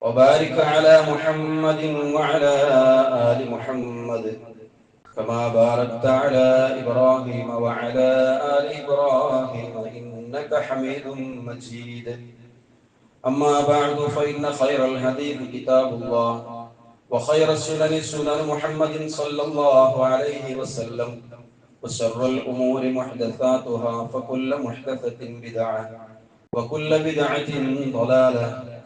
وبارك على محمد وعلى آل محمد كما باركت على إبراهيم وعلى آل إبراهيم إنك حميد مجيد. أما بعد فإن خير الحديث كتاب الله وخير السنن سنن محمد صلى الله عليه وسلم وشر الأمور محدثاتها فكل محدثة بدعة وكل بدعة ضلالة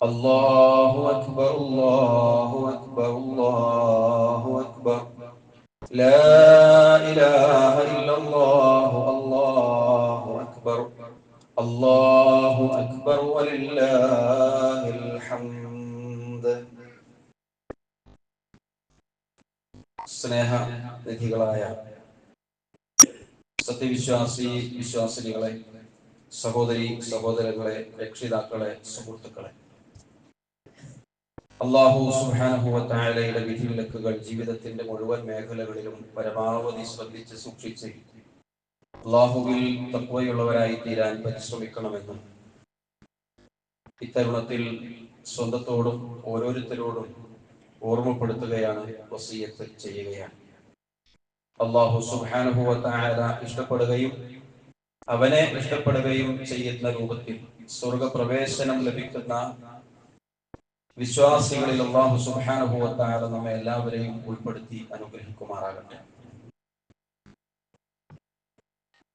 الله أكبر الله أكبر الله أكبر لا إله إلا الله الله أكبر الله أكبر ولله الحمد സ്നേഹ നിധികളായ സത്യവിശ്വാസി വിശ്വാസിനികളെ സഹോദരി സഹോദരങ്ങളെ രക്ഷിതാക്കളെ സുഹൃത്തുക്കളെ അള്ളാഹു സുഹാനുഭവത്തായാലയുടെ വിധിവിലക്കുകൾ ജീവിതത്തിന്റെ മുഴുവൻ മേഖലകളിലും പരമാവധി ശ്രദ്ധിച്ച് സൂക്ഷിച്ച് അള്ളാഹുവിൽ തക്വയുള്ളവരായി തീരാൻ പരിശ്രമിക്കണമെന്നും ഇത്തരുണത്തിൽ സ്വന്തത്തോടും ഓരോരുത്തരോടും ഓർമ്മപ്പെടുത്തുകയാണ് വസീയത്ത് ചെയ്യുകയാണ്. അള്ളാഹു സുഹാനുഭവത്തായാല ഇഷ്ടപ്പെടുകയും അവനെ ഇഷ്ടപ്പെടുകയും ചെയ്യുന്ന രൂപത്തിൽ സ്വർഗപ്രവേശനം ലഭിക്കുന്ന വിശ്വാസികളിൽ അള്ളാഹു സുബാനുഭവത്തായ നമ്മെ എല്ലാവരെയും ഉൾപ്പെടുത്തി അനുഗ്രഹിക്കുമാറാകട്ടെ.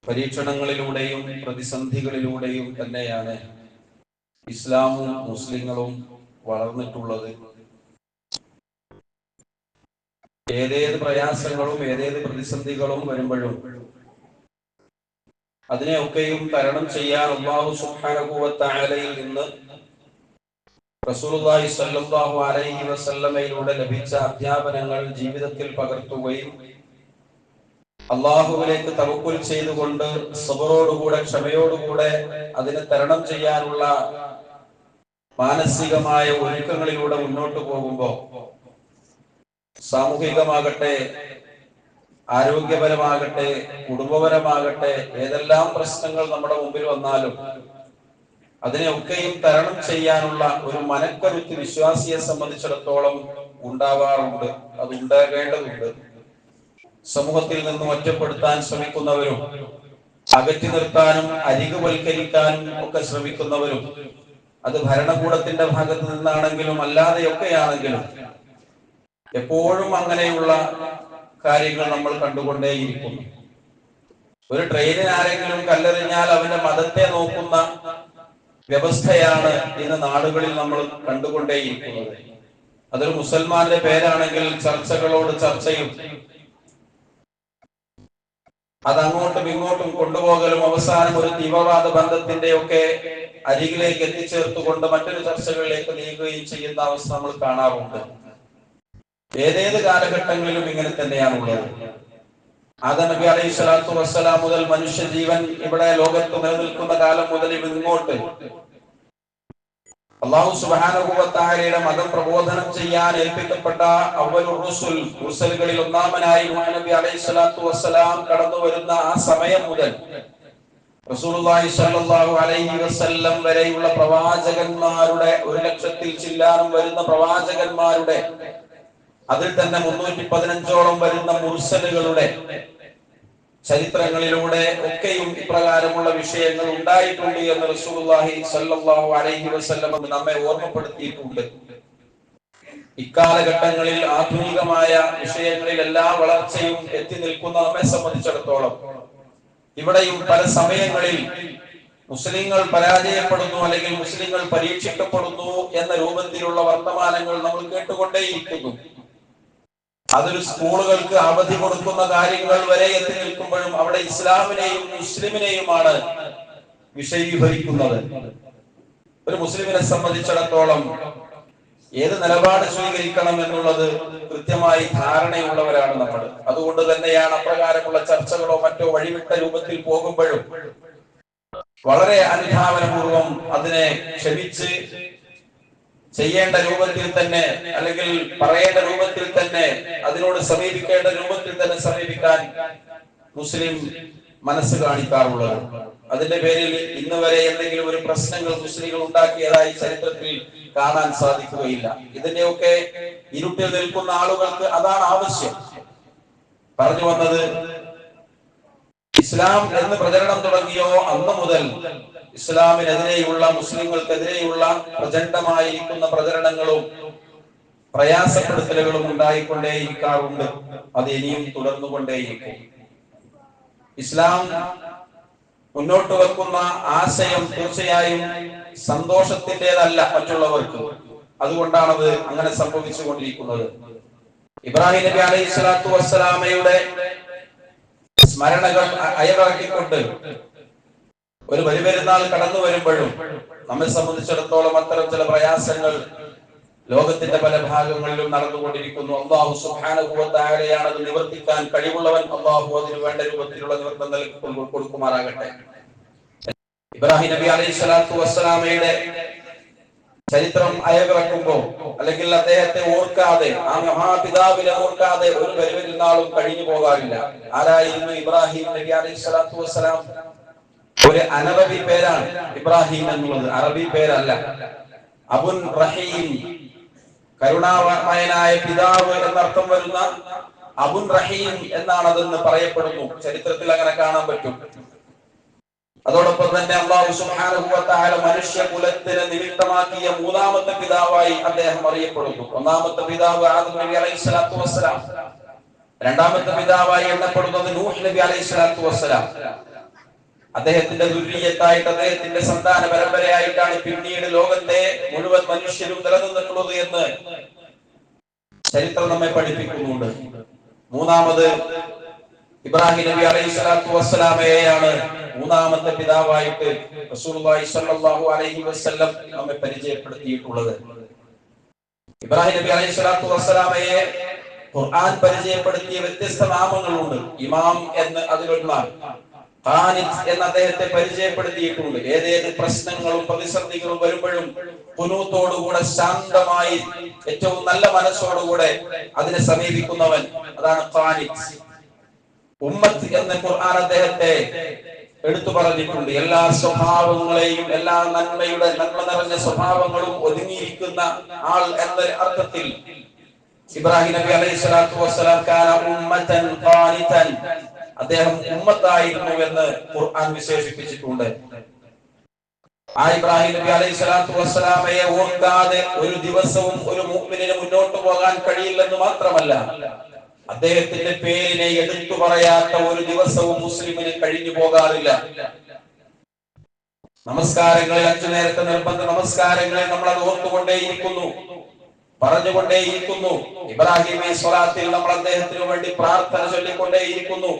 പരീക്ഷണങ്ങളിലൂടെയും പ്രതിസന്ധികളിലൂടെയും തന്നെയാണ് ഇസ്ലാമും മുസ്ലിങ്ങളും വളർന്നിട്ടുള്ളത്. ഏതേത് പ്രയാസങ്ങളും ഏതേത് പ്രതിസന്ധികളും വരുമ്പോഴും അതിനെയൊക്കെയും തരണം ചെയ്യാൻ അള്ളാഹു സുഹാനുഭവത്തായാലയിൽ നിന്ന് റസൂലുള്ളാഹി അലൈഹി ലഭിച്ച അധ്യാപനങ്ങൾ ജീവിതത്തിൽ പകർത്തുകയും അള്ളാഹുവിലേക്ക് തവക്കുൽ ചെയ്തുകൊണ്ട് സബറോടുകൂടെ ക്ഷമയോടുകൂടെ അതിനെ തരണം ചെയ്യാനുള്ള മാനസികമായ ഒരുക്കങ്ങളിലൂടെ മുന്നോട്ട് പോകുമ്പോൾ സാമൂഹികമാകട്ടെ ആരോഗ്യപരമാകട്ടെ കുടുംബപരമാകട്ടെ ഏതെല്ലാം പ്രശ്നങ്ങൾ നമ്മുടെ മുമ്പിൽ വന്നാലും അതിനെയൊക്കെയും തരണം ചെയ്യാനുള്ള ഒരു മനക്കരുത്ത് വിശ്വാസിയെ സംബന്ധിച്ചിടത്തോളം ഉണ്ടാവാറുണ്ട് അത് ഉണ്ടാകേണ്ടതുണ്ട്. സമൂഹത്തിൽ നിന്നും ഒറ്റപ്പെടുത്താൻ ശ്രമിക്കുന്നവരും അകറ്റി നിർത്താനും അരികുവൽക്കരിക്കാനും ഒക്കെ ശ്രമിക്കുന്നവരും അത് ഭരണകൂടത്തിന്റെ ഭാഗത്ത് നിന്നാണെങ്കിലും അല്ലാതെയൊക്കെയാണെങ്കിലും എപ്പോഴും അങ്ങനെയുള്ള കാര്യങ്ങൾ നമ്മൾ കണ്ടുകൊണ്ടേയിരിക്കുന്നു. ഒരു ട്രെയിനിൽ ആരെങ്കിലും കല്ലെറിഞ്ഞാൽ അവന്റെ മതത്തെ നോക്കുന്ന വ്യവസ്ഥയാണ് ഇന്ന് നാടുകളിൽ നമ്മൾ കണ്ടുകൊണ്ടേയിരിക്കുന്നത്. അതൊരു മുസൽമാന്റെ പേരാണെങ്കിൽ ചർച്ചകളോട് ചർച്ചയും അത് അങ്ങോട്ടും ഇങ്ങോട്ടും കൊണ്ടുപോകലും അവസാനം ഒരു തീവ്രവാദ ബന്ധത്തിന്റെ ഒക്കെ അരികിലേക്ക് എത്തിച്ചേർത്തുകൊണ്ട് മറ്റൊരു ചർച്ചകളിലേക്ക് നീങ്ങുകയും ചെയ്യുന്ന അവസ്ഥ നമ്മൾ കാണാറുണ്ട്. ഏതേത് കാലഘട്ടങ്ങളിലും ഇങ്ങനെ തന്നെയാണുള്ളത്. ആദ നബി അലൈഹി സ്വലാത്തു വസ്സലാം മുതൽ മനുഷ്യ ജീവൻ ഇവിടെ ലോകത്ത് നിലനിൽക്കുന്ന കാലം മുതൽ ഇങ്ങോട്ട്. അള്ളാഹു സുബാനുഭവത്താരയുടെ മതം പ്രബോധനം ചെയ്യാൻ ഏൽപ്പിക്കപ്പെട്ട അവലുറുസുൽ റുസലുകളിൽ ഒന്നാമനായി നബി അലൈഹി സ്വലാത്തു വസ്സലാം കടന്നു വരുന്ന ആ സമയം മുതൽ റസൂലുള്ളാഹി സ്വല്ലല്ലാഹു അലൈഹി വസല്ലം വരെയുള്ള പ്രവാചകന്മാരുടെ ഒരു ലക്ഷത്തിൽ ചില്ലാനും വരുന്ന പ്രവാചകന്മാരുടെ അതിൽ തന്നെ മുന്നൂറ്റി പതിനഞ്ചോളം വരുന്ന മുർസലുകളുടെ ചരിത്രങ്ങളിലൂടെ ഒക്കെയും ഇപ്രകാരമുള്ള വിഷയങ്ങൾ ഉണ്ടായിട്ടുണ്ട് എന്ന് റസൂലുള്ളാഹി സ്വല്ലല്ലാഹു അലൈഹി വസല്ലം നമ്മെ ഓർമ്മപ്പെടുത്തിയിട്ടുണ്ട്. ഇക്കാലഘട്ടങ്ങളിൽ ആധുനികമായ വിഷയങ്ങളിൽ എല്ലാ വളർച്ചയും എത്തി നിൽക്കുന്ന നമ്മെ സംബന്ധിച്ചിടത്തോളം ഇവിടെയും പല സമയങ്ങളിൽ മുസ്ലിങ്ങൾ പരാജയപ്പെടുന്നു അല്ലെങ്കിൽ മുസ്ലിങ്ങൾ പരീക്ഷിക്കപ്പെടുന്നു എന്ന രൂപത്തിലുള്ള വർത്തമാനങ്ങൾ നമ്മൾ കേട്ടുകൊണ്ടേയിരിക്കുന്നു. അതൊരു സ്കൂളുകൾക്ക് അവധി കൊടുക്കുന്ന കാര്യങ്ങൾ വരെ എത്തി നിൽക്കുമ്പോഴും അവിടെ ഇസ്ലാമിനെയും മുസ്ലിമിനെയുമാണ് വിഷയീകരിക്കുന്നത്. ഒരു മുസ്ലിമിനെ സംബന്ധിച്ചിടത്തോളം ഏത് നിലപാട് സ്വീകരിക്കണം എന്നുള്ളത് കൃത്യമായി ധാരണയുള്ളവരാണ് നമ്മൾ. അതുകൊണ്ട് തന്നെയാണ് അപ്രകാരമുള്ള ചർച്ചകളോ മറ്റോ വഴിവിട്ട രൂപത്തിൽ പോകുമ്പോഴും വളരെ അനുധാവനപൂർവം അതിനെ ക്ഷമിച്ച് ചെയ്യേണ്ട രൂപത്തിൽ തന്നെ അല്ലെങ്കിൽ പറയേണ്ട രൂപത്തിൽ തന്നെ അതിനോട് സമീപിക്കേണ്ട രൂപത്തിൽ തന്നെ സമീപിക്കാൻ മുസ്ലിം മനസ്സ് കാണിക്കാറുള്ളത്. അതിന്റെ പേരിൽ ഇന്ന് വരെ എന്തെങ്കിലും ഒരു പ്രശ്നങ്ങൾ മുസ്ലിങ്ങൾ ഉണ്ടാക്കിയതായി ചരിത്രത്തിൽ കാണാൻ സാധിക്കുകയില്ല. ഇതിന്റെയൊക്കെ ഇരുട്ടിൽ നിൽക്കുന്ന ആളുകൾക്ക് അതാണ് ആവശ്യം. പറഞ്ഞു വന്നത് ഇസ്ലാം എന്ന് പ്രചരണം തുടങ്ങിയോ അന്ന് മുതൽ ഇസ്ലാമിനെതിരെയുള്ള മുസ്ലിങ്ങൾക്കെതിരെയുള്ള പ്രചണ്ഡമായിരിക്കുന്ന പ്രചരണങ്ങളും പ്രയാസപ്പെടുത്തലുകളും ഉണ്ടായിക്കൊണ്ടേയിരിക്കാറുണ്ട്. അത് ഇനിയും തുടർന്നുകൊണ്ടേയിരിക്കും. ഇസ്ലാം മുന്നോട്ട് വെക്കുന്ന ആശയം തീർച്ചയായും സന്തോഷത്തിന്റെതല്ല മറ്റുള്ളവർക്ക്. അതുകൊണ്ടാണത് അങ്ങനെ സംഭവിച്ചു കൊണ്ടിരിക്കുന്നത് ഇബ്രാഹിം നബി അലൈഹി സ്വലാത്തു വസ്സലാമയുടെ സ്മരണകൾ അയവിറക്കിക്കൊണ്ട് ഒരു ബലിപെരുന്നാൾ കടന്നു വരുമ്പോഴും നമ്മെ സംബന്ധിച്ചിടത്തോളം അത്തരം ചില പ്രയാസങ്ങൾ ലോകത്തിന്റെ പല ഭാഗങ്ങളിലും നടന്നുകൊണ്ടിരിക്കുന്നു. അള്ളാഹു സുഹാനുഭവത്തായാലെയാണ് അത് നിവർത്തിക്കാൻ കഴിവുള്ളവൻ അള്ളാഹു അതിന് വേണ്ട രൂപത്തിലുള്ള നിവർത്തം നൽകി കൊടുക്കുമാറാകട്ടെ. ഇബ്രാഹിം നബി അലൈഹി സ്വലാത്തു വസ്സലാമയുടെ ചരിത്രം അയവിറക്കുമ്പോ അല്ലെങ്കിൽ അദ്ദേഹത്തെ ഓർക്കാതെ ആ മഹാപിതാവിനെ ഓർക്കാതെ ഒരു പരിവരുന്നാളും കഴിഞ്ഞു പോകാറില്ല. ആരായിരുന്നു ഇബ്രാഹിം നബി അലൈഹി സ്വലാത്തു വസ്സലാം? ഒരു അനറബി പേരാണ് ഇബ്രാഹിം എന്നുള്ളത്. അറബി പേരല്ല. അബുൻ റഹീം കരുണാമയനായ പിതാവ് എന്നർത്ഥം വരുന്ന അബുൻ റഹീം എന്നാണ് അതെന്ന് പറയപ്പെടുന്നു. ചരിത്രത്തിൽ അങ്ങനെ കാണാൻ പറ്റും. അതോടൊപ്പം തന്നെ അള്ളാഹു സുബ്ഹാനഹു മനുഷ്യ കുലത്തിന് നിമിത്തമാക്കിയ മൂന്നാമത്തെ പിതാവായി അദ്ദേഹം അറിയപ്പെടുന്നു. ഒന്നാമത്തെ പിതാവ് ആദം നബി വസ്സലാം. രണ്ടാമത്തെ പിതാവായി എണ്ണപ്പെടുന്നത് നൂഹ് നബി അലൈഹി സ്വലാത്തു വസ്സലാം. അദ്ദേഹത്തിന്റെ ദുര്യത്തായിട്ട് അദ്ദേഹത്തിന്റെ സന്താന പരമ്പരയായിട്ടാണ് പിന്നീട് ലോകത്തെ മുഴുവൻ മനുഷ്യരും നിലനിന്നിട്ടുള്ളത് എന്ന് ചരിത്രം നമ്മെ പഠിപ്പിക്കുന്നുണ്ട്. മൂന്നാമത് ഇബ്രാഹിം നബി അലൈഹി സ്വലാത്തു വസ്സലാമയെയാണ് മൂന്നാമത്തെ പിതാവായിട്ട് റസൂലുള്ളാഹി സ്വല്ലല്ലാഹു അലൈഹി വസല്ലം നമ്മെ പരിചയപ്പെടുത്തിയിട്ടുള്ളത്. ഇബ്രാഹിം നബി അലൈഹി സ്വലാത്തു വസ്സലാമയെ ഖുർആൻ പരിചയപ്പെടുത്തിയ വ്യത്യസ്ത നാമങ്ങളുണ്ട്. ഇമാം എന്ന് അതിലൊന്നാൾ ഖാനിത് എന്ന അദ്ദേഹത്തെ പരിചയപ്പെടുത്തിയിട്ടുണ്ട്. ഏതേത് പ്രശ്നങ്ങളും പ്രതിസന്ധികളും വരുമ്പോഴും പുനൂത്തോടുകൂടെ ശാന്തമായി ഏറ്റവും നല്ല മനസ്സോടുകൂടെ അതിനെ സമീപിക്കുന്നവൻ അതാണ് ഖാനിത് ഉമ്മത്ത് എന്ന ഖുർആൻ അദ്ദേഹത്തെ എടുത്തു പറഞ്ഞിട്ടുണ്ട്. എല്ലാ സ്വഭാവങ്ങളെയും എല്ലാ നന്മയുടെ നന്മ നിറഞ്ഞ സ്വഭാവങ്ങളും ഒതുങ്ങിയിരിക്കുന്ന ആൾ എന്ന അർത്ഥത്തിൽ ഇബ്രാഹിം നബി അലൈഹി സ്വലാത്തു വസ്സലാം കാന ഉമ്മതൻ ഖാനിതൻ അദ്ദേഹം ഉമ്മത്തായിരുന്നു എന്ന് ഖുർആൻ വിശേഷിപ്പിച്ചിട്ടുണ്ട്. ആ ഇബ്രാഹിം നബി അലൈഹി സ്വലാത്തു വസ്സലാമയെ ഓർക്കാതെ ഒരു ദിവസവും ഒരു മുഅ്മിനിന് മുന്നോട്ട് പോകാൻ കഴിയില്ലെന്ന് മാത്രമല്ല അദ്ദേഹത്തിന്റെ പേരിനെ എടുത്തു പറയാത്ത ഒരു ദിവസവും മുസ്ലിമിന് കഴിഞ്ഞു പോകാറില്ല. നമസ്കാരങ്ങളിൽ അഞ്ചു നേരത്തെ നിർബന്ധ നമസ്കാരങ്ങളെ നമ്മൾ അത് ഓർത്തുകൊണ്ടേയിരിക്കുന്നു. പറഞ്ഞുകൊണ്ടേയിരിക്കുന്നു. ഇബ്രാഹിമി സ്വലാത്തിൽ നമ്മൾ അദ്ദേഹത്തിന് വേണ്ടി പ്രാർത്ഥന ചൊല്ലിക്കൊണ്ടേയിരിക്കുന്നു.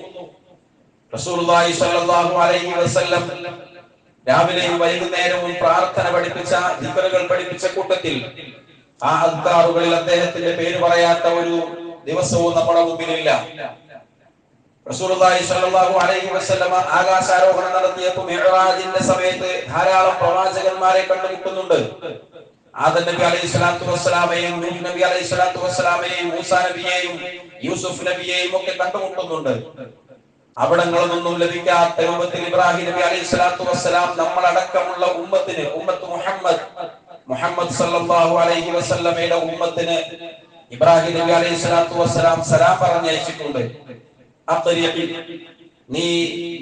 രാവിലെയും വൈകുന്നേരവും പ്രാർത്ഥന പഠിപ്പിച്ച ദിക്റുകൾ പഠിപ്പിച്ച കൂട്ടത്തിൽ ആ അദ്കാറുകളിൽ അദ്ദേഹത്തിന്റെ പേര് പറയാത്ത ഒരു ദിവസവും നമ്മുടെ മുമ്പിലില്ല. ആകാശാരോഹണം നടത്തിയപ്പോൾ സമയത്ത് ധാരാളം പ്രവാചകന്മാരെ കണ്ടുമുട്ടുന്നുണ്ട്. ആദം നബി അലൈഹി സ്വലാത്തു വസ്സലാമയും നൂഹ് നബി അലൈഹി സ്വലാത്തു വസ്സലാമയും മൂസ നബിയെയും യൂസുഫ് നബിയെയും ഒക്കെ കണ്ടുമുട്ടുന്നുണ്ട്. അവിടങ്ങളിൽ നിന്നും ലഭിക്കാത്ത രൂപത്തിൽ ഇബ്രാഹിം നബി അലൈഹി സ്വലാത്തു വസ്സലാം നമ്മളടക്കമുള്ള ഉമ്മത്തിന് ഉമ്മത്ത് മുഹമ്മദ് മുഹമ്മദ് സല്ലല്ലാഹു അലൈഹി വസല്ലമയുടെ ഉമ്മത്തിന് ഇബ്രാഹിം നബി അലൈഹി സ്വലാത്തു വസ്സലാം സലാം പറഞ്ഞയച്ചിട്ടുണ്ട്. നീ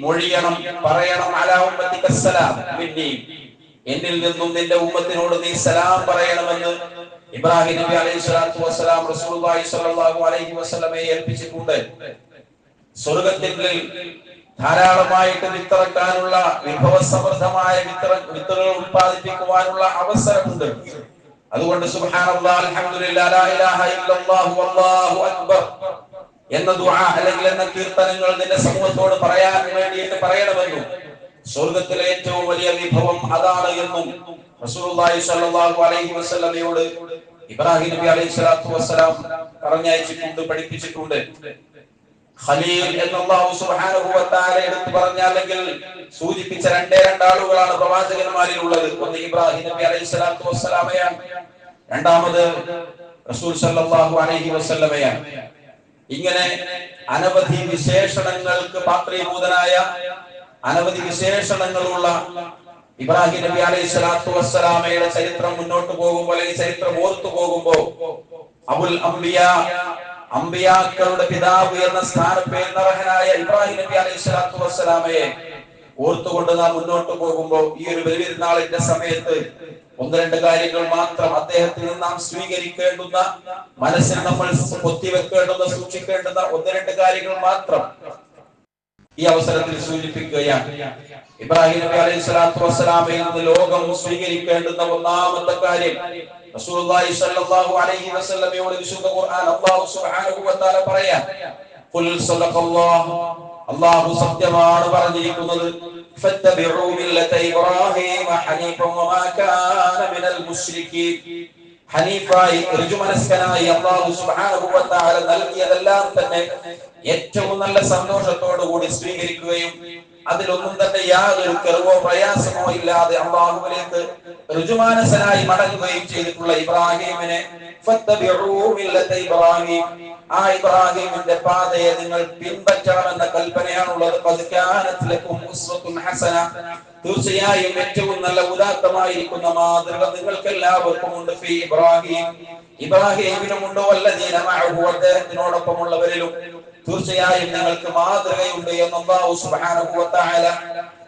മൊഴിയണം പറയണം അലാ ഉമ്മത്തിക്ക് സലാം മിന്നി. എന്നിൽ നിന്നും നിന്റെ ഉമ്മത്തിനോട് നീ സലാം പറയണമെന്ന് ഇബ്രാഹിം നബി അലൈഹി സ്വലാത്തു വസ്സലാം റസൂലുള്ളാഹി സ്വല്ലല്ലാഹു അലൈഹി വസല്ലമയെ ഏൽപ്പിച്ചിട്ടുണ്ട്. സ്വർഗത്തിൽ ധാരാളമായിട്ട് വിത്തിറക്കാനുള്ള വിഭവസമൃദ്ധമായ വിത്തറ വിത്തുകൾ ഉത്പാദിപ്പിക്കുവാനുള്ള അവസരമുണ്ട്. അതുകൊണ്ട് എന്ന ദുആ അല്ലെങ്കിൽ എന്ന കീർത്തനങ്ങൾ നിന്റെ സമൂഹത്തോട് പറയാൻ വേണ്ടിയിട്ട് പറയണമെന്നും സ്വർഗത്തിലെ ഏറ്റവും വലിയ വിഭവം അതാണ് എന്നും റസൂലുള്ളാഹി സ്വല്ലല്ലാഹു അലൈഹി വസല്ലമയോട് ഇബ്രാഹിം നബി അലൈഹി സ്വലാത്തു വസ്സലാം പറഞ്ഞയച്ചിട്ടുണ്ട് പഠിപ്പിച്ചിട്ടുണ്ട്. ഖലീൽ എന്ന് അല്ലാഹു സുബ്ഹാനഹു വ തആല എടുത്തു പറഞ്ഞ അല്ലെങ്കിൽ സൂചിപ്പിച്ച രണ്ടേ രണ്ടാളുകളാണ് പ്രവാചകന്മാരിൽ ഉള്ളത് ഒന്ന് ഇബ്രാഹിം നബി അലൈഹി സ്വലാത്തു വസ്സലാമയാണ്. രണ്ടാമത് റസൂൽ സല്ലല്ലാഹു അലൈഹി വസല്ലമയാണ്. ഇങ്ങനെ അനവധി വിശേഷണങ്ങൾക്ക് പാത്രീഭൂതനായ അനവധി വിശേഷണങ്ങളുള്ള ഇബ്രാഹിം നബി അലൈഹി സ്വലാത്തു വസ്സലാമയുടെ ചരിത്രം മുന്നോട്ട് പോകുമ്പോൾ അല്ലെങ്കിൽ ചരിത്രം ഓർത്തു പോകുമ്പോ അബുൽ അംബിയ അംബിയാക്കളുടെ പിതാവ് എന്ന സ്ഥാനപ്പേരിന് അർഹനായ ഇബ്രാഹിം നബി അലൈഹി സ്വലാത്തു വസ്സലാമയെ ഓർത്തുകൊണ്ട് നാം മുന്നോട്ട് പോകുമ്പോൾ ഈ ഒരു ബലിപെരുന്നാളിന്റെ സമയത്ത് ഒന്ന് രണ്ട് കാര്യങ്ങൾ മാത്രം അദ്ദേഹത്തിൽ നിന്ന് നാം സ്വീകരിക്കേണ്ടുന്ന മനസ്സിൽ നമ്മൾ പൊത്തിവെക്കേണ്ടുന്ന സൂക്ഷിക്കേണ്ടുന്ന ഒന്ന് രണ്ട് കാര്യങ്ങൾ മാത്രം ഈ അവസരത്തിൽ സൂചിപ്പിക്കുകയാണ്. ഇബ്രാഹിം നബി അലൈഹി സ്വലാത്തു വസ്സലാമയിൽ നിന്ന് ലോകം സ്വീകരിക്കേണ്ടുന്ന ഒന്നാമത്തെ കാര്യം. റസൂലുള്ളാഹി സ്വല്ലല്ലാഹു അലൈഹി വസല്ലമയോട് വിശുദ്ധ ഖുർആൻ അല്ലാഹു സുബ്ഹാനഹു വ തആല പറയാ ഖുൽ സദഖല്ലാഹു. അല്ലാഹു സത്യമാണ് പറഞ്ഞിരിക്കുന്നത് ഫത്തബിഉ മില്ലത ഇബ്രാഹിം ഹനീഫൻ വമാ കാന മിനൽ മുശ്രിക്കീൻ. ഹനീഫായി ഋജുമനസ്കനായി അള്ളാഹു തആല നൽകിയതെല്ലാം തന്നെ ഏറ്റവും നല്ല സന്തോഷത്തോടു കൂടി സ്വീകരിക്കുകയും അതിലൊന്നും തന്നെ യാതൊരു കെറുവോ പ്രയാസമോ ഇല്ലാതെ അള്ളാഹുവിലേക്ക് ഋജുമാനസനായി മടങ്ങുകയും ചെയ്തിട്ടുള്ള ഇബ്രാഹിമിനെ ഇബ്രാഹിം. ആ ഇബ്രാഹിമിന്റെ പാതയെ നിങ്ങൾ പിൻപറ്റാമെന്ന കൽപ്പനയാണുള്ളത്. ഹസന. തീർച്ചയായും ഏറ്റവും നല്ല ഉദാത്തമായിരിക്കുന്ന മാതൃക നിങ്ങൾക്ക് എല്ലാവർക്കും ഉണ്ട് ഇബ്രാഹിം. ഇബ്രാഹിമിനും ഉണ്ടോ അല്ല മഅഹു. അദ്ദേഹത്തിനോടൊപ്പമുള്ളവരിലും തീർച്ചയായും ഞങ്ങൾക്ക് മാതൃകയുണ്ട് എന്ന് തആല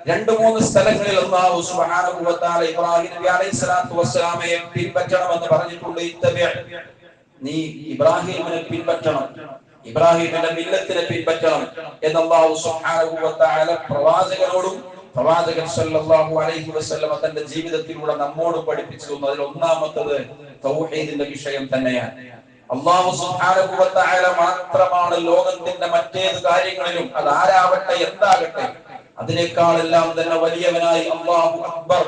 രണ്ട് മൂന്ന് സ്ഥലങ്ങളിൽ അല്ലാഹു സുബ്ഹാനഹു വ തആല ഇബ്രാഹിം നബി അലൈഹി സ്വലാത്തു വസ്സലാമയെ പിൻപറ്റണമെന്ന് പറഞ്ഞിട്ടുണ്ട്. ഇത്തവ്യ നീ ഇബ്രാഹിമിനെ പിൻപറ്റണം. ഇബ്രാഹിമിന്റെ മില്ലത്തിനെ പിൻപറ്റണം എന്ന് തആല പ്രവാചകനോടും പ്രവാചകൻ സല്ലല്ലാഹു അലൈഹി വസല്ലമ തന്റെ ജീവിതത്തിലൂടെ നമ്മോട് പഠിപ്പിച്ചു അതിൽ ഒന്നാമത്തത് തൗഹീദിന്റെ വിഷയം തന്നെയാണ്. അള്ളാഹു വ മാത്രമാണ് ലോകത്തിന്റെ മറ്റേത് കാര്യങ്ങളിലും അത് ആരാവട്ടെ എന്താകട്ടെ. അതിനേക്കാളെല്ലാം തന്നെ വലിയവനായി അള്ളാഹു അക്ബർ.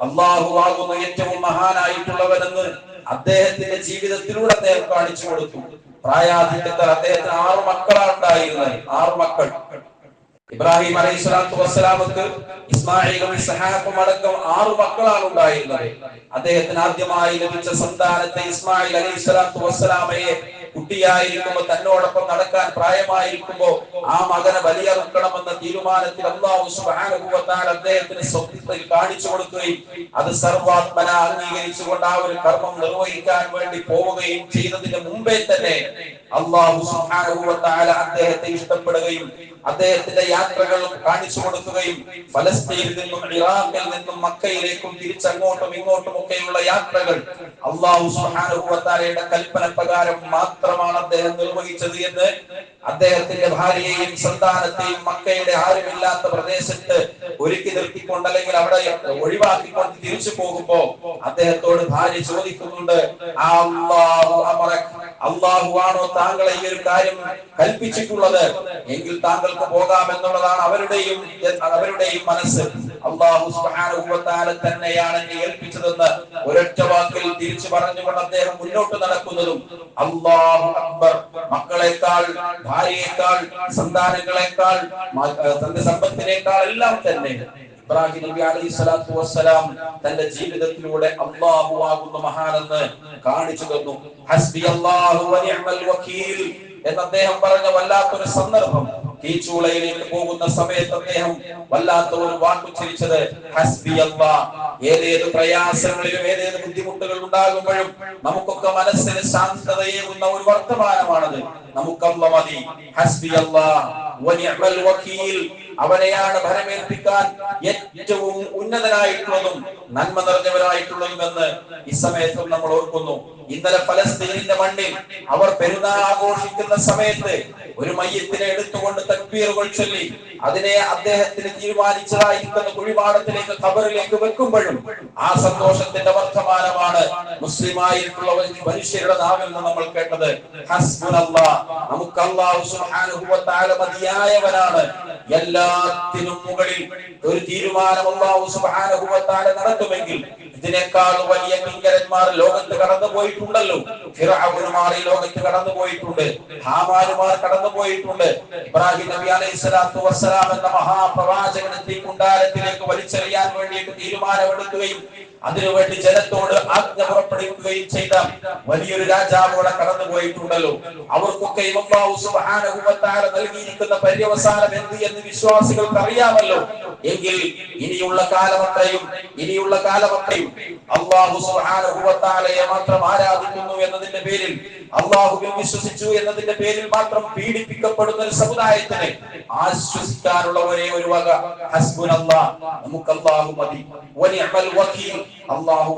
അള്ളാഹു ആകുന്ന ഏറ്റവും മഹാനായിട്ടുള്ളവനെന്ന് അദ്ദേഹത്തിന്റെ ജീവിതത്തിലൂടെ അദ്ദേഹം കാണിച്ചു കൊടുത്തു. പ്രായാധിക്യത്തിൽ അദ്ദേഹത്തിന് ആറു മക്കളാണ് ഉണ്ടായിരുന്നത്. ആറു മക്കൾ. ഇബ്രാഹിം അലൈഹി സ്വലാത്തു വസ്സലാമക്ക് ഇസ്മായിലും ഇസ്ഹാഖും അടക്കം ആറ് മക്കളാണ് ഉണ്ടായിരുന്നത്. അദ്ദേഹത്തിന് ആദ്യമായി ലഭിച്ച സന്താനത്തെ ഇസ്മായിൽ അലൈഹി സ്വലാത്തു വസ്സലാമയെ കുട്ടിയായിരിക്കുമ്പോ തന്നോടൊപ്പം നടക്കാൻ പ്രായമായിരിക്കുമ്പോ ആ മകനെ ബലിയറുക്കണമെന്ന തീരുമാനത്തിൽ അള്ളാഹു തആല അദ്ദേഹത്തിന് സ്വപ്നത്തിൽ കാണിച്ചു കൊടുക്കുകയും അത് സർവാത്മന അംഗീകരിച്ചുകൊണ്ട് ആ ഒരു കർമ്മം നിർവഹിക്കാൻ വേണ്ടി പോവുകയും ചെയ്തതിന് മുമ്പേ തന്നെ അള്ളാഹു തആല അദ്ദേഹത്തെ ഇഷ്ടപ്പെടുകയും അദ്ദേഹത്തിന്റെ യാത്രകൾ കാണിച്ചു കൊടുക്കുകയും ഫലസ്തീനിൽ നിന്നും ഇറാഖിൽ നിന്നും മക്കയിലേക്കും തിരിച്ചങ്ങോട്ടും ഇങ്ങോട്ടും ഒക്കെയുള്ള യാത്രകൾ അള്ളാഹു തആലയുടെ കൽപ്പന പ്രകാരം മാത്രമാണ് അദ്ദേഹം നിർവഹിച്ചത് എന്ന് അദ്ദേഹത്തിന്റെ ഭാര്യയെയും സന്താനത്തെയും മക്കയുടെ ആരുമില്ലാത്ത പ്രദേശത്ത് ഒരുക്കി നിർത്തിക്കൊണ്ട് അല്ലെങ്കിൽ അവിടെ ഒഴിവാക്കിക്കൊണ്ട് തിരിച്ചു പോകുമ്പോ അദ്ദേഹത്തോട് ഭാര്യ ചോദിക്കുന്നുണ്ട് അള്ളാഹുവാണോ താങ്കളെ ഈ ഒരു കാര്യം കൽപ്പിച്ചിട്ടുള്ളത്? എങ്കിൽ താങ്കൾക്ക് പോകാം എന്നുള്ളതാണ് അവരുടെയും അവരുടെയും മനസ്സ്. അള്ളാഹു തന്നെയാണ് എന്നെ ഏൽപ്പിച്ചതെന്ന് ഒരൊറ്റ വാക്കിൽ തിരിച്ചു പറഞ്ഞുകൊണ്ട് അദ്ദേഹം മുന്നോട്ട് നടക്കുന്നതും. അള്ളാഹു അക്ബർ മക്കളെക്കാൾ ഭാര്യയെക്കാൾ സന്താനങ്ങളെക്കാൾ തന്റെ സമ്പത്തിനേക്കാൾ എല്ലാം തന്നെ ഇബ്രാഹിം നബി അലൈഹി സ്വലാത്തു വസ്സലാം തന്റെ ജീവിതത്തിലൂടെ അള്ളാഹു ആകുന്ന മഹാനെന്ന് കാണിച്ചു തന്നു. ഹസ്ബി അള്ളാഹു വ നിഅമൽ വക്കീൽ. എന്ന് അദ്ദേഹം പറഞ്ഞ വല്ലാത്തൊരു സന്ദർഭം. ഈ ചൂളയിലേക്ക് പോകുന്ന സമയത്ത് അദ്ദേഹം വല്ലാത്ത ഒരു വാക്കുച്ചരിച്ചത് ഹസ്ബി അല്ല ഏതേത് പ്രയാസങ്ങളിലും ഏതേത് ബുദ്ധിമുട്ടുകൾ ഉണ്ടാകുമ്പോഴും നമുക്കൊക്കെ മനസ്സിന് ശാന്തതയേകുന്ന ഒരു വർത്തമാനമാണത്. നമുക്കല്ല മതി. ഹസ്ബി അല്ല വക്കീൽ. അവനെയാണ് ഭരമേൽപ്പിക്കാൻ ഏറ്റവും ഉന്നതനായിട്ടുള്ളതും നന്മ നിറഞ്ഞവരായിട്ടുള്ളതും എന്ന് ഈ സമയത്തും നമ്മൾ ഓർക്കുന്നു. ഇന്നലെ ഫലസ്തീനിന്റെ മണ്ണിൽ അവർ പെരുന്നാൾ ആഘോഷിക്കുന്ന സമയത്ത് ഒരു മയ്യത്തിനെ എടുത്തുകൊണ്ട് തക്ബീറുകൾ ചൊല്ലി അതിനെ അദ്ദേഹത്തിന് തീരുമാനിച്ചതായിരിക്കുന്ന കുഴിപാടത്തിലേക്ക് ഖബറിലേക്ക് വെക്കുമ്പോഴും ആ സന്തോഷത്തിന്റെ വർത്തമാനമാണ് മുസ്ലിമായിട്ടുള്ള മനുഷ്യരുടെ നാവിൽ നിന്ന് നമ്മൾ കേട്ടത്. നമുക്ക് തആല മതിയായവനാണ്. എല്ലാത്തിനും മുകളിൽ ഒരു തീരുമാനം അള്ളാഹു തആല നടത്തുമെങ്കിൽ ഇതിനേക്കാൾ വലിയ ഭീകരന്മാർ ലോകത്ത് കടന്നു പോയിട്ടുണ്ടല്ലോ. ഫിറഔനുമാർ ഈ ലോകത്ത് കടന്നു പോയിട്ടുണ്ട്. ഹാമാരുമാർ കടന്നു പോയിട്ടുണ്ട്. ഇബ്രാഹിം നബി അലൈഹി സ്വലാത്തു വസ്സലാം എന്ന മഹാപ്രവാചകനെ തീ കുണ്ടാരത്തിലേക്ക് വലിച്ചെറിയാൻ വേണ്ടിയിട്ട് തീരുമാനമെടുക്കുകയും അതിനുവേണ്ടി ജനത്തോട് ആജ്ഞ പുറപ്പെടുവിക്കുകയും ചെയ്ത വലിയൊരു രാജാവ് അവിടെ കടന്നു പോയിട്ടുണ്ടല്ലോ അവർക്കൊക്കെ നൽകിയിരിക്കുന്ന പര്യവസാനം എന്ത് എന്ന് വിശ്വാസികൾക്ക് അറിയാമല്ലോ എങ്കിൽ ഇനിയുള്ള കാലമത്രയും ഇനിയുള്ള കാലമത്രയും അള്ളാഹു സുഹാനുഭവത്താലയെ മാത്രം ആരാധിക്കുന്നു എന്നതിന്റെ പേരിൽ അള്ളാഹുവിൽ വിശ്വസിച്ചു എന്നതിന്റെ പേരിൽ മാത്രം പീഡിപ്പിക്കപ്പെടുന്ന ഒരു സമുദായത്തിന് ആശ്വസിക്കാനുള്ള ഒരേ ഒരു വക. ഹസ്ബുനല്ലാ നമുക്ക് അള്ളാഹു മതി വക്കീൽ അള്ളാഹു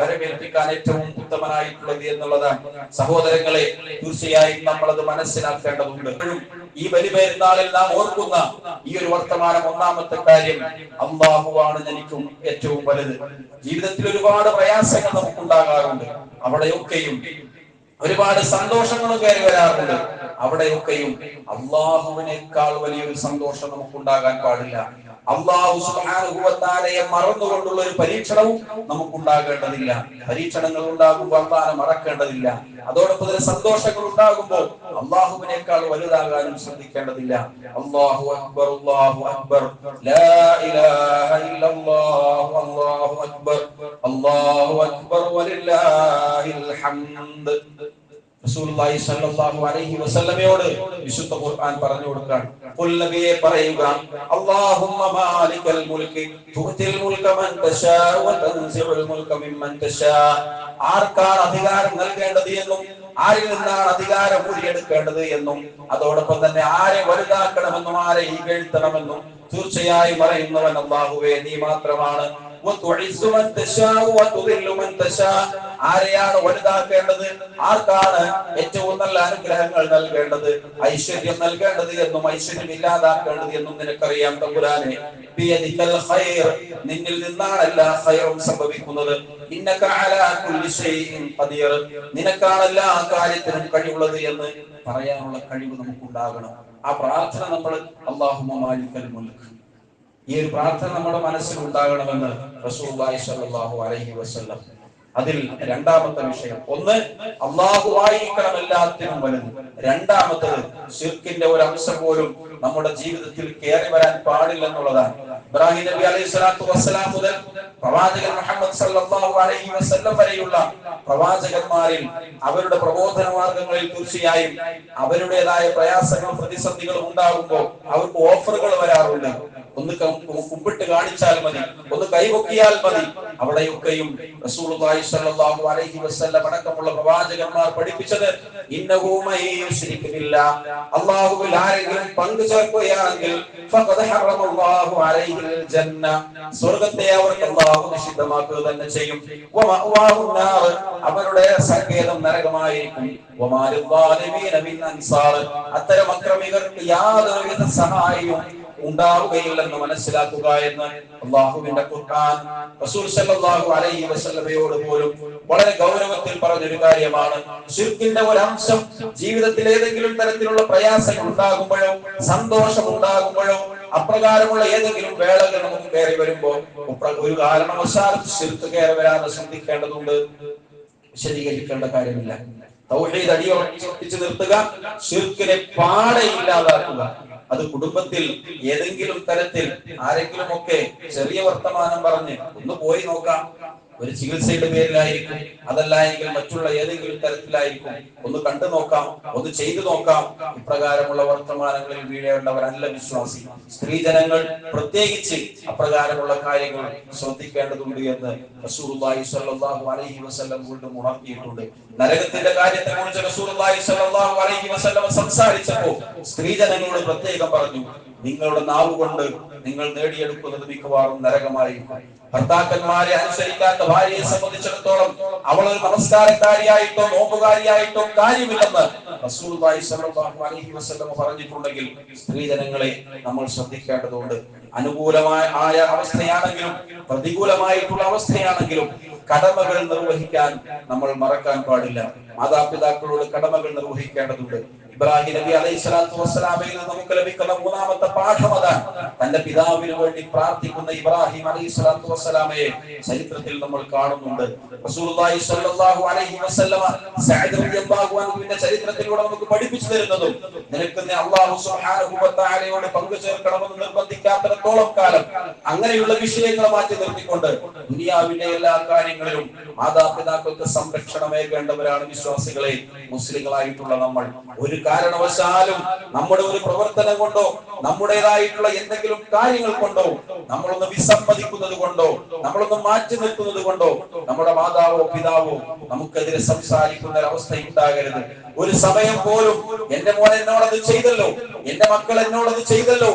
വരമേൽപ്പിക്കാൻ ഏറ്റവും ഉത്തമനായിട്ടുള്ളത് എന്നുള്ളത് സഹോദരങ്ങളെ തീർച്ചയായും നമ്മൾ അത് മനസ്സിലാക്കേണ്ടതുണ്ട് ഈ ബലിപെരുന്നാളിൽ നാം ഓർക്കുന്ന ഈ ഒരു വർത്തമാനം ഒന്നാമത്തെ കാര്യം അള്ളാഹുവാണ് എനിക്കും ഏറ്റവും വലുത്. ജീവിതത്തിൽ ഒരുപാട് പ്രയാസങ്ങൾ നമുക്ക് ഉണ്ടാകാറുണ്ട് അവിടെയൊക്കെയും ഒരുപാട് സന്തോഷങ്ങളും കയറി വരാറുണ്ട്. അവിടെയൊക്കെയും അള്ളാഹുവിനേക്കാൾ വലിയൊരു സന്തോഷം നമുക്ക് നമുക്കുണ്ടാകാൻ പാടില്ല. അള്ളാഹു സുബാനുഭവത്താലയെ മറന്നുകൊണ്ടുള്ള ഒരു പരീക്ഷണവും നമുക്കുണ്ടാകേണ്ടതില്ല. പരീക്ഷണങ്ങൾ ഉണ്ടാകുമ്പോൾ അള്ളാഹനെ മറക്കേണ്ടതില്ല. അതോടൊപ്പം തന്നെ സന്തോഷങ്ങൾ ഉണ്ടാകുമ്പോൾ അള്ളാഹുവിനേക്കാൾ വലുതാകാനും ശ്രദ്ധിക്കേണ്ടതില്ല. അള്ളാഹു അക്ബർ അള്ളാഹു അക്ബർ. അള്ളാഹു അക്ബർ. അള്ളാഹു അക്ബർ റസൂലുള്ളാഹി അലൈഹി വസല്ലമയോട് വിശുദ്ധ ഖുർആൻ പറഞ്ഞു കൊടുക്കാൻ അല്ലാഹുമ്മ മുൽകി അധികാരം എന്നും ആരിൽ നിന്നാണ് അധികാരം എന്നും അതോടൊപ്പം തന്നെ ആരെ വലുതാക്കണമെന്നും ആരെ ഈകഴ്ത്തണമെന്നും തീർച്ചയായും പറയുന്നവൻ അള്ളാഹുവേ നീ മാത്രമാണ്. ആരെയാണ് വലുതാക്കേണ്ടത്? ആർക്കാണ് ഏറ്റവും നല്ല അനുഗ്രഹങ്ങൾ നൽകേണ്ടത്? ഐശ്വര്യം നൽകേണ്ടത് എന്നും ഐശ്വര്യം ഇല്ലാതാക്കേണ്ടത് എന്നും നിനക്കറിയാം തമ്പുരാനെ നിന്നിൽ നിന്നാണ് എല്ലാ ഹയറും സംഭവിക്കുന്നത്. നിനക്കാണ് എല്ലാ കാര്യത്തിനും കഴിവുള്ളത് എന്ന് പറയാനുള്ള കഴിവ് നമുക്കുണ്ടാകണം. ആ പ്രാർത്ഥന നമ്മൾ അള്ളാഹുമാലിക്കൽ മുൽക്ക് ഈ ഒരു പ്രാർത്ഥന നമ്മുടെ മനസ്സിൽ ഉണ്ടാകണമെന്ന് റസൂലുള്ളാഹി സ്വല്ലല്ലാഹു അലൈഹി വസല്ലം. അതിൽ രണ്ടാമത്തെ വിഷയം. ഒന്ന് അള്ളാഹുവായിരിക്കണം എല്ലാത്തിനും വലുത്. രണ്ടാമത്തത് ഷിർക്കിന്റെ ഒരു അംശം പോലും നമ്മുടെ ജീവിതത്തിൽ കയറി വരാൻ പാടില്ലെന്നുള്ളതാണ് ഇബ്രാഹിം നബി അലൈഹി സ്വലാത്തു വസ്സലാം മുതൽ പ്രവാചകൻ മുഹമ്മദ് സല്ലല്ലാഹു അലൈഹി വസല്ലം വരെയുള്ള പ്രവാചകന്മാരിൽ അവരുടെ പ്രബോധന മാർഗങ്ങളിൽ തീർച്ചയായും അവരുടേതായ പ്രയാസങ്ങളും പ്രതിസന്ധികളും ഉണ്ടാകുമ്പോൾ അവർക്ക് ഓഫറുകൾ വരാറുണ്ട്. ഒന്ന് കുമ്പിട്ട് കാണിച്ചാൽ മതി. ഒന്ന് കൈവൊക്കിയാൽ മതി. അവിടെയൊക്കെയും അലൈഹി വസല്ലം അടക്കമുള്ള പ്രവാചകന്മാർ പഠിപ്പിച്ചത് അല്ലാഹുവിൽ ആരെങ്കിലും പങ്കു ചേർക്കുകയാണെങ്കിൽ സ്വർഗത്തെ അവർക്ക് അല്ലാഹു നിഷിദ്ധമാക്കുക തന്നെ ചെയ്യും. അവരുടെ സങ്കേതം നരകമായിരിക്കും. അത്തരം അക്രമികർക്ക് യാതൊരുവിധ സഹായവും ഉണ്ടാവുകയില്ലെന്ന് മനസ്സിലാക്കുക എന്ന് അള്ളാഹുവിന്റെ ഖുർആൻ റസൂൽ സല്ലല്ലാഹു അലൈഹി വസല്ലമയോട് പോലും വളരെ ഗൗരവത്തിൽ പറഞ്ഞൊരു കാര്യമാണ്. ശിർക്കിന്റെ ഒരു അംശം ജീവിതത്തിൽ ഏതെങ്കിലും തരത്തിലുള്ള പ്രയാസങ്ങൾ ഉണ്ടാകുമ്പോഴോ സന്തോഷം ഉണ്ടാകുമ്പോഴോ അപ്രകാരമുള്ള ഏതെങ്കിലും വേളകൾ നമുക്ക് കയറി വരുമ്പോ ഒരു കാരണവശാലും ശിർക്ക് കയറി വരാതെ ശ്രദ്ധിക്കേണ്ടതുണ്ട്. വിശദീകരിക്കേണ്ട കാര്യമില്ല. തൗഹീദ് അടിയുറപ്പിച്ചു നിർത്തുക ശിർക്കിനെ പാടെ ഇല്ലാതാക്കുക. അത് കുടുംബത്തിൽ ഏതെങ്കിലും തരത്തിൽ ആരെങ്കിലും ഒക്കെ ചെറിയ വർത്തമാനം പറഞ്ഞ് ഒന്ന് പോയി നോക്കാം. ഒരു ചികിത്സയുടെ പേരിലായിരിക്കും അതല്ല എങ്കിൽ മറ്റുള്ള ഏതെങ്കിലും തരത്തിലായിരിക്കും. ഒന്ന് കണ്ടു നോക്കാം ഒന്ന് ചെയ്തു നോക്കാം. ഇപ്രകാരമുള്ള വർത്തമാനങ്ങളിൽ വീഴേണ്ടവരല്ല വിശ്വാസി. സ്ത്രീജനങ്ങൾ പ്രത്യേകിച്ച് അപ്രകാരമുള്ള കാര്യങ്ങൾ ശ്രദ്ധിക്കേണ്ടതുണ്ട് എന്ന് സ്വല്ലല്ലാഹു അലൈഹി വീണ്ടും ഉണർത്തിയിട്ടുണ്ട്. നരകത്തിന്റെ കാര്യത്തെ കുറിച്ച് അലൈഹി വസല്ലം സംസാരിച്ചപ്പോൾ സ്ത്രീജനങ്ങളോട് പ്രത്യേകം പറഞ്ഞു നിങ്ങളുടെ നാവ് കൊണ്ട് നിങ്ങൾ നേടിയെടുക്കുന്നത് മിക്കവാറും നരകമായിരിക്കും. ഭർത്താക്കന്മാരെ അനുസരിക്കാത്ത ഭാര്യയെ സംബന്ധിച്ചിടത്തോളം അവൾ ഒരു നമസ്കാരക്കാരിയായിട്ടോ നോമ്പുകാരിയായിട്ടോ കാര്യമില്ലെന്ന് പറഞ്ഞിട്ടുണ്ടെങ്കിൽ സ്ത്രീജനങ്ങളെ നമ്മൾ ശ്രദ്ധിക്കേണ്ടതുണ്ട്. അനുകൂലമായ ആയ അവസ്ഥയാണെങ്കിലും പ്രതികൂലമായിട്ടുള്ള അവസ്ഥയാണെങ്കിലും കടമകൾ നിർവഹിക്കാൻ നമ്മൾ മറക്കാൻ പാടില്ല. മാതാപിതാക്കളോട് കടമകൾ നിർവഹിക്കേണ്ടതുണ്ട്. ഇബ്രാഹിം നബി അലൈഹി സ്വലാത്തു വസ്സലാമയിൽ നിന്ന് നമുക്ക് ലഭിക്കുന്ന മൂന്നാമത്തെ പാഠം അതാണ് തന്റെ പിതാവിന് വേണ്ടി പ്രാർത്ഥിക്കുന്ന ഇബ്രാഹിം അലൈഹി സ്വലാത്തു വസ്സലാമയെ ചരിത്രത്തിൽ നമ്മൾ കാണുന്നുണ്ട്. റസൂലുള്ളാഹി സ്വല്ലല്ലാഹു അലൈഹി വസല്ലമ സഅദ് റളിയല്ലാഹു അൻഹുവിന്റെ ചരിത്രത്തിലൂടെ നമുക്ക് പഠിപ്പിച്ചു തരുന്നതും നിനക്ക് അല്ലാഹു സുബ്ഹാനഹു വ തആലയോട് പങ്കു ചേർക്കണമെന്ന് നിർബന്ധിക്കാത്തിടത്തോളം കാലം അങ്ങനെയുള്ള വിഷയങ്ങൾ മാറ്റി നിർത്തിക്കൊണ്ട് ദുനിയാവിന്റെ എല്ലാ കാര്യങ്ങളിലും മാതാപിതാക്കൾക്ക് സംരക്ഷണമേകേണ്ടവരാണ് വിശ്വാസികളെ. മുസ്ലിങ്ങളായിട്ടുള്ള നമ്മൾ ഒരു കാരണവശാലും നമ്മുടെ ഒരു പ്രവർത്തനം കൊണ്ടോ നമ്മുടേതായിട്ടുള്ള എന്തെങ്കിലും കാര്യങ്ങൾ കൊണ്ടോ നമ്മളൊന്ന് വിസമ്മതിക്കുന്നത് കൊണ്ടോ നമ്മളൊന്ന് മാറ്റി നിൽക്കുന്നത് കൊണ്ടോ നമ്മുടെ മാതാവോ പിതാവോ നമുക്കെതിരെ സംസാരിക്കുന്ന ഒരവസ്ഥ ഉണ്ടാകരുത്. ഒരു സമയം പോലും എന്റെ മോൻ എന്നോടത് ചെയ്തല്ലോ എന്റെ മക്കൾ എന്നോടത് ചെയ്തല്ലോ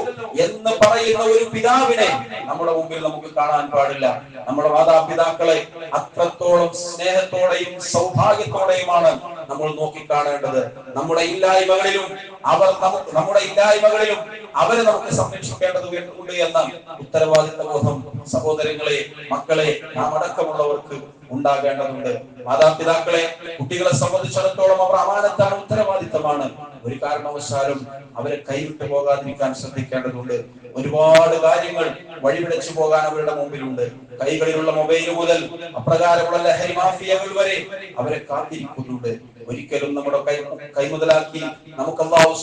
എന്ന് പറയുന്ന ഒരു പിതാവിനെ നമ്മുടെ മുമ്പിൽ നമുക്ക് കാണാൻ പാടില്ല. നമ്മുടെ മാതാപിതാക്കളെ അത്രത്തോളം സ്നേഹത്തോടെയും സൗഭാഗ്യത്തോടെയുമാണ് നമ്മൾ നോക്കിക്കാണേണ്ടത്. നമ്മുടെ ഇല്ലായ്മകളിലും അവർ നമ്മുടെ ഇല്ലായ്മകളിലും അവരെ നമുക്ക് സംരക്ഷിക്കേണ്ടത് ഉണ്ട് എന്ന ഉത്തരവാദിത്ത ബോധം സഹോദരങ്ങളെ മക്കളെ നാം അടക്കമുള്ളവർക്ക് ഉണ്ടാകേണ്ടതുണ്ട്. മാതാപിതാക്കളെ കുട്ടികളെ സംബന്ധിച്ചിടത്തോളം അവർ അമാനത്താണ് ഉത്തരവാദിത്തമാണ്. ഒരു കാരണവശാലും അവരെ കൈവിട്ടു പോകാതിരിക്കാൻ ശ്രദ്ധിക്കേണ്ടതുണ്ട്. ഒരുപാട് കാര്യങ്ങൾ വഴിപിടച്ചു പോകാൻ അവരുടെ മുമ്പിലുണ്ട്. കൈകളിലുള്ള മൊബൈൽ മുതൽ അപ്രകാരമുള്ള ലഹരി മാഫിയകൾ വരെ അവരെ കാത്തിരിക്കുന്നുണ്ട്. ഒരിക്കലും നമ്മുടെ കൈ കൈമുതലാക്കി നമുക്ക് അള്ളാഹു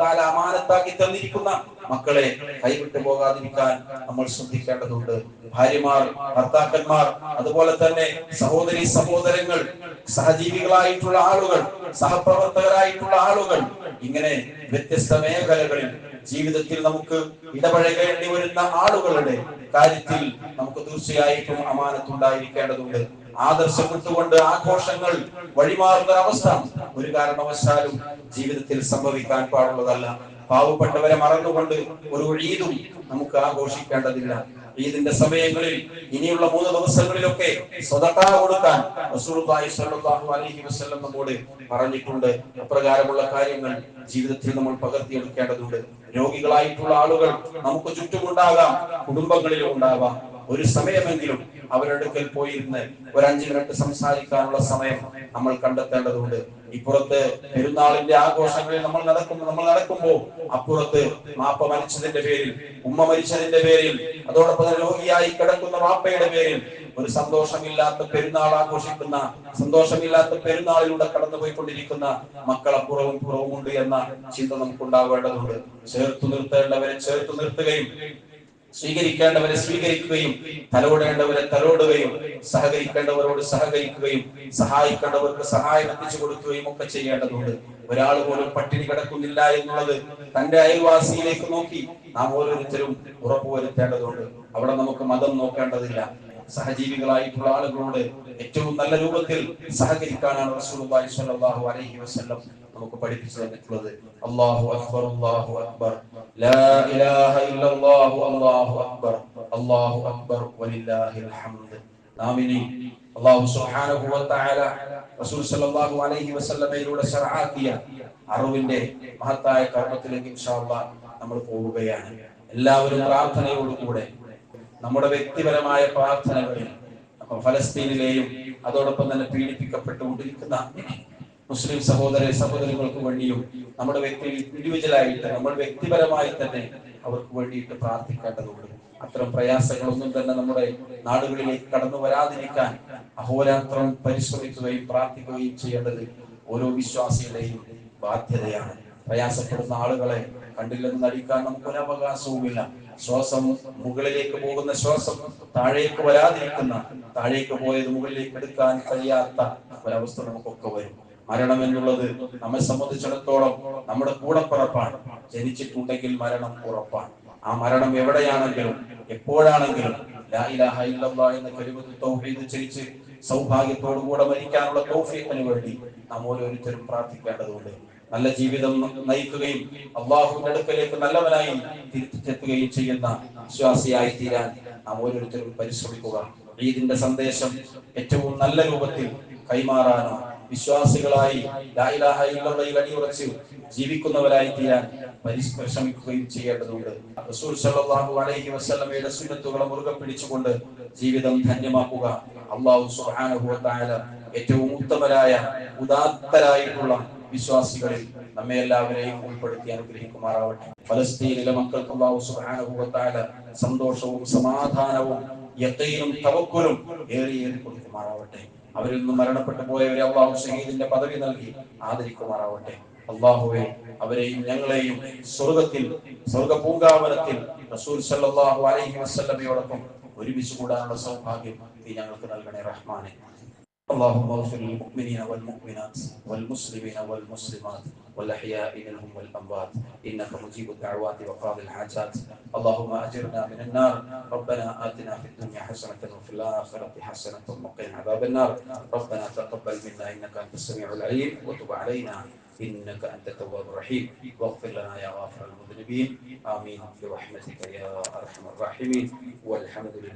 തആല അമാനത്താക്കി തന്നിരിക്കുന്ന മക്കളെ കൈവിട്ടു പോകാതിരിക്കാൻ നമ്മൾ ശ്രദ്ധിക്കേണ്ടതുണ്ട്. ഭാര്യമാർ ഭർത്താക്കന്മാർ അതുപോലെ തന്നെ സഹോദരി സഹോദരങ്ങൾ സഹജീവികളായിട്ടുള്ള ആളുകൾ സഹപ്രവർത്തകരായിട്ടുള്ള ആളുകൾ. ഇങ്ങനെ വ്യത്യസ്ത മേഖലകളിൽ ജീവിതത്തിൽ നമുക്ക് ഇടപഴകേണ്ടി വരുന്ന ആളുകളുടെ കാര്യത്തിൽ നമുക്ക് തീർച്ചയായിട്ടും അമാനത്തുണ്ടായിരിക്കേണ്ടതുണ്ട്. ആദർശം വിട്ടുകൊണ്ട് ആഘോഷങ്ങൾ വഴിമാറുന്ന അവസ്ഥ ഒരു കാരണവശാലും ജീവിതത്തിൽ സംഭവിക്കാൻ പാടുള്ളതല്ല. പാവപ്പെട്ടവരെ മറന്നുകൊണ്ട് ഒരു ഈദും നമുക്ക് ആഘോഷിക്കേണ്ടതില്ല. ഈദിന്റെ സമയങ്ങളിൽ ഇനിയുള്ള മൂന്ന് ദിവസങ്ങളിലൊക്കെ സ്വതക്ക കൊടുക്കാൻ അലൈഹി വസല്ലം നമ്മോട് പറഞ്ഞിട്ടുണ്ട്. അപ്രകാരമുള്ള കാര്യങ്ങൾ ജീവിതത്തിൽ നമ്മൾ പകർത്തിയെടുക്കേണ്ടതുണ്ട്. രോഗികളായിട്ടുള്ള ആളുകൾ നമുക്ക് ചുറ്റുമുണ്ടാകാം കുടുംബങ്ങളിലും ഉണ്ടാവാം. ഒരു സമയമെങ്കിലും അവരുടെ അടുക്കൽ പോയിരുന്ന് ഒരു അഞ്ചു മിനിറ്റ് സംസാരിക്കാനുള്ള സമയം നമ്മൾ കണ്ടെത്തേണ്ടതുണ്ട്. ഇപ്പുറത്ത് പെരുന്നാളിന്റെ ആഘോഷങ്ങളിൽ നമ്മൾ നടക്കുന്നു നമ്മൾ നടക്കുമ്പോൾ അപ്പുറത്ത് മാപ്പ മരിച്ചതിന്റെ പേരിൽ ഉമ്മ മരിച്ചതിന്റെ പേരിൽ അതോടൊപ്പം രോഗിയായി കിടക്കുന്ന മാപ്പയുടെ പേരിൽ ഒരു സന്തോഷമില്ലാത്ത പെരുന്നാൾ ആഘോഷിക്കുന്ന സന്തോഷമില്ലാത്ത പെരുന്നാളിലൂടെ കടന്നുപോയിക്കൊണ്ടിരിക്കുന്ന മക്കൾ അപ്പുറവും പുറവും ഉണ്ട് എന്ന ചിന്ത നമുക്ക് ഉണ്ടാവേണ്ടതുണ്ട് ചേർത്തു നിർത്തേണ്ടവരെ ചേർത്തു നിർത്തുകയും സ്വീകരിക്കേണ്ടവരെ സ്വീകരിക്കുകയും തലോടേണ്ടവരെ തലോടുകയും സഹകരിക്കേണ്ടവരോട് സഹകരിക്കുകയും സഹായിക്കേണ്ടവർക്ക് സഹായം എത്തിച്ചു കൊടുക്കുകയും ഒക്കെ ചെയ്യേണ്ടതുണ്ട്. ഒരാൾ പോലും പട്ടിണി കിടക്കുന്നില്ല എന്നുള്ളത് തന്റെ അയൽവാസിയിലേക്ക് നോക്കി നാം ഓരോരുത്തരും ഉറപ്പുവരുത്തേണ്ടതുണ്ട് അവിടെ നമുക്ക് മതം നോക്കേണ്ടതില്ല. സഹജീവികളായിട്ടുള്ള ആളുകളോട് ഏറ്റവും നല്ല രൂപത്തിൽ സഹകരിക്കാനാണ് റസൂലുള്ളാഹി സ്വല്ലല്ലാഹു അലൈഹി വസല്ലം നമുക്ക് പഠിപ്പിച്ചു തന്നിട്ടുള്ളത്. അള്ളാഹു അക്ബർ അള്ളാഹു അക്ബർ. ലാ ഇലാഹ ഇല്ലല്ലാഹു അല്ലാഹു അക്ബർ. അല്ലാഹു അക്ബർ വലില്ലാഹിൽ ഹംദ് നാം അല്ലാഹു സുബ്ഹാനഹു വ തആല റസൂൽ സ്വല്ലല്ലാഹു അലൈഹി വസല്ലമയിലൂടെ ശർആക്കിയ അറിവിന്റെ മഹത്തായ കർമ്മത്തിലേക്ക് ഇൻഷാ അല്ലാഹ് നമ്മൾ പോവുകയാണ്. എല്ലാവരും പ്രാർത്ഥനയോടുകൂടെ നമ്മുടെ വ്യക്തിപരമായ പ്രാർത്ഥനകളിൽ ഫലസ്തീനിലെയും അതോടൊപ്പം തന്നെ പീഡിപ്പിക്കപ്പെട്ടുകൊണ്ടിരിക്കുന്ന മുസ്ലിം സഹോദര സഹോദരങ്ങൾക്ക് വേണ്ടിയും നമ്മുടെ വ്യക്തി ഇൻഡിവിജ്വലായിട്ട് നമ്മൾ വ്യക്തിപരമായി തന്നെ അവർക്ക് വേണ്ടിയിട്ട് പ്രാർത്ഥിക്കേണ്ടതുണ്ട്. അത്തരം പ്രയാസങ്ങളൊന്നും തന്നെ നമ്മുടെ നാടുകളിലേക്ക് കടന്നു വരാതിരിക്കാൻ അഹോരാത്രം പരിശ്രമിക്കുകയും പ്രാർത്ഥിക്കുകയും ചെയ്യേണ്ടത് ഓരോ വിശ്വാസിയുടെയും ബാധ്യതയാണ്. പ്രയാസപ്പെടുന്ന ആളുകളെ കണ്ടില്ലെന്ന് നടിക്കാൻ നമുക്ക് ഒരു അവകാശവുമില്ല ശ്വാസം മുകളിലേക്ക് പോകുന്ന ശ്വാസം താഴേക്ക് വരാതിരിക്കുന്ന താഴേക്ക് പോയത് മുകളിലേക്ക് എടുക്കാൻ കഴിയാത്ത ഒരവസ്ഥ നമുക്കൊക്കെ വരും. മരണം എന്നുള്ളത് നമ്മെ സംബന്ധിച്ചിടത്തോളം നമ്മുടെ കൂടപ്പിറപ്പാണ്. ജനിച്ചിട്ടുണ്ടെങ്കിൽ മരണം ഉറപ്പാണ്. ആ മരണം എവിടെയാണെങ്കിലും എപ്പോഴാണെങ്കിലും എന്ന കലിമത്ത് തൗഹീദ് ഉച്ചരിച്ച് സൗഭാഗ്യത്തോടുകൂടെ മരിക്കാനുള്ള തൗഫീഖിന് വേണ്ടി നാം ഓരോരുത്തരും പ്രാർത്ഥിക്കേണ്ടതുണ്ട്. നല്ല ജീവിതം നയിക്കുകയും അള്ളാഹുവിന്റെ അടുക്കലേക്ക് നല്ലവനായി തിരിച്ചെത്തുകയും ചെയ്യുന്ന വിശ്വാസിയായി തീരാൻ നാം ഓരോരുത്തരും പരിശ്രമിക്കുക. ഈദിന്റെ സന്ദേശം ഏറ്റവും നല്ല രൂപത്തിൽ കൈമാറാനും വിശ്വാസികളായി ലാ ഇലാഹ ഇല്ലല്ലാഹയിൽ അടിയുറച്ച് ജീവിക്കുന്നവരായി തീരാൻ പരിശ്രമിക്കുകയും ചെയ്യേണ്ടതുണ്ട്. റസൂൽ സല്ലല്ലാഹു അലൈഹി വസല്ലമയുടെ സുന്നത്തുകളെ മുറുകെ പിടിച്ചുകൊണ്ട് ജീവിതം ധന്യമാക്കുക. അള്ളാഹു സുബ്ഹാനഹു ഏറ്റവും ഉത്തമരായ ഉദാത്തരായിട്ടുള്ള വിശ്വാസികളിൽ നമ്മെ എല്ലാവരെയും ഉൾപ്പെടുത്തി അനുഗ്രഹിക്കുമാറാവട്ടെ. ഫലസ്തീനിലെ മക്കൾക്ക് അള്ളാഹു സുബ്ഹാനഹു സന്തോഷവും സമാധാനവും യഖീനും തവക്കുലും ഏറി ഏറി കൊടുക്കുമാറാവട്ടെ അവരിൽ നിന്ന് മരണപ്പെട്ടു പോയവരെ അള്ളാഹു ഷഹീദിന്റെ പദവി നൽകി ആദരിക്കുമാറാവട്ടെ. അള്ളാഹുവെ അവരെയും ഞങ്ങളെയും സ്വർഗത്തിൽ സ്വർഗ പൂങ്കാവനത്തിൽ റസൂൽ അലൈഹി വസ്ലമയോടൊപ്പം ഒരുമിച്ച് കൂടാനുള്ള സൗഭാഗ്യം നീ ഞങ്ങൾക്ക് നൽകണേ റഹ്മാനെ. اللهم اغفر للمؤمنين والمؤمنات والمسلمين والمسلمات والأحياء منهم والأموات. إنك مجيب الدعوات وقاضي الحاجات. اللهم أجرنا من النار. ربنا آتنا في الدنيا حسنة وفي الآخرة حسنة وقنا عذاب النار. ربنا تقبل منا. إنك أنت السميع العليم. وتب علينا. إنك أنت التواب الرحيم. واغفر لنا يا غافر المذنبين. آمين برحمتك يا أرحم الراحمين. والحمد لله